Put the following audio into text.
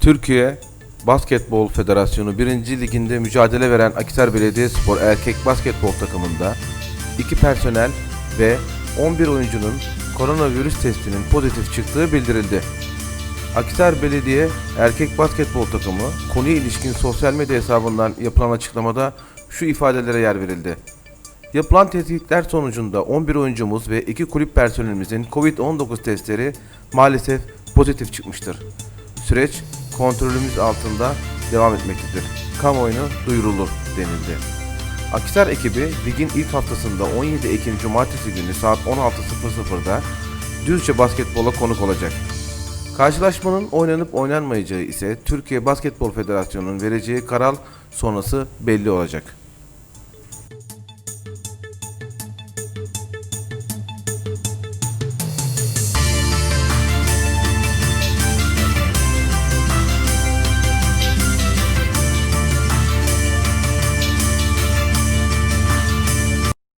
Türkiye Basketbol Federasyonu 1. Liginde mücadele veren Akisar Belediyespor erkek basketbol takımında 2 personel ve 11 oyuncunun koronavirüs testinin pozitif çıktığı bildirildi. Akisar Belediye erkek basketbol takımı konuya ilişkin sosyal medya hesabından yapılan açıklamada şu ifadelere yer verildi. Yapılan tetkikler sonucunda 11 oyuncumuz ve 2 kulüp personelimizin COVID-19 testleri maalesef pozitif çıkmıştır. Süreç kontrolümüz altında devam etmektedir. Kamuoyuna duyurulur denildi. Akisar ekibi ligin ilk haftasında 17 Ekim Cumartesi günü saat 16.00'da Düzce Basketbol'a konuk olacak. Karşılaşmanın oynanıp oynanmayacağı ise Türkiye Basketbol Federasyonu'nun vereceği karar sonrası belli olacak.